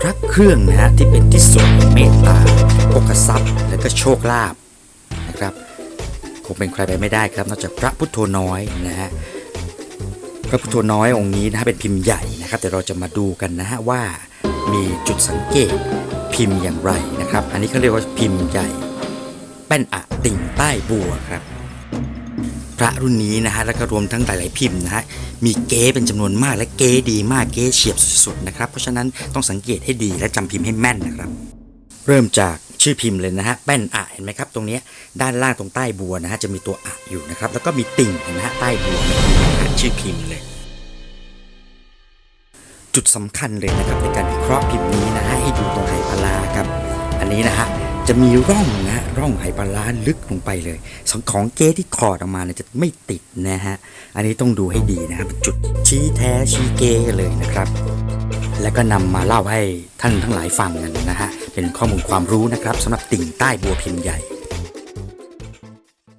พระเครื่องนะฮะที่เป็นที่สุดแห่งเมตตาโภกทรัพย์และก็โชคลาภนะครับคงเป็นใครไปไม่ได้ครับ นอกจากพระพุทโธน้อยนะฮะพระพุทโธน้อยองค์นี้นะฮะเป็นพิมพ์ใหญ่นะครับแต่เราจะมาดูกันนะฮะว่ามีจุดสังเกตพิมพ์อย่างไรนะครับ อันนี้เขาเรียกว่าพิมพ์ใหญ่แป้นอะติ่งใต้บัวครับ พระรุ่นนี้นะฮะแล้วก็รวมทั้งหลายๆพิมพ์นะฮะมีเก๊เป็นจำนวนมากและเก๊ดีมากเก๊เฉียบสุดๆนะครับเพราะฉะนั้นต้องสังเกตให้ดีและจำพิมพ์ให้แม่นนะครับ เริ่มจากชื่อพิมพ์เลยนะฮะแป้นอะเห็นไหมครับ ตรงนี้ด้านล่างตรงใต้บัวนะฮะจะมีตัวอะอยู่นะครับ แล้วก็มีติ่งเห็นไหมฮะใต้บัวนะฮะชื่อพิมพ์เลย จุดสำคัญเลยนะครับในการวิเคราะห์พิมพ์นี้นะฮะให้ดูตรงไหปลาร้าครับ อันนี้นะฮะ จะมีร่องนะร่องไหปลาร้าลึกลงไปเลยสองของเก๊ที่คอดออกมาเนี่ยจะไม่ติดนะฮะ อันนี้ต้องดูให้ดีนะครับจุดชี้แท้ชี้เก๊กันเลยนะครับ แล้วก็นำมาเล่าให้ท่านทั้งหลายฟังกันนะฮะ เป็นข้อมูลความรู้นะครับสำหรับติ่งใต้บัวพิมพ์ใหญ่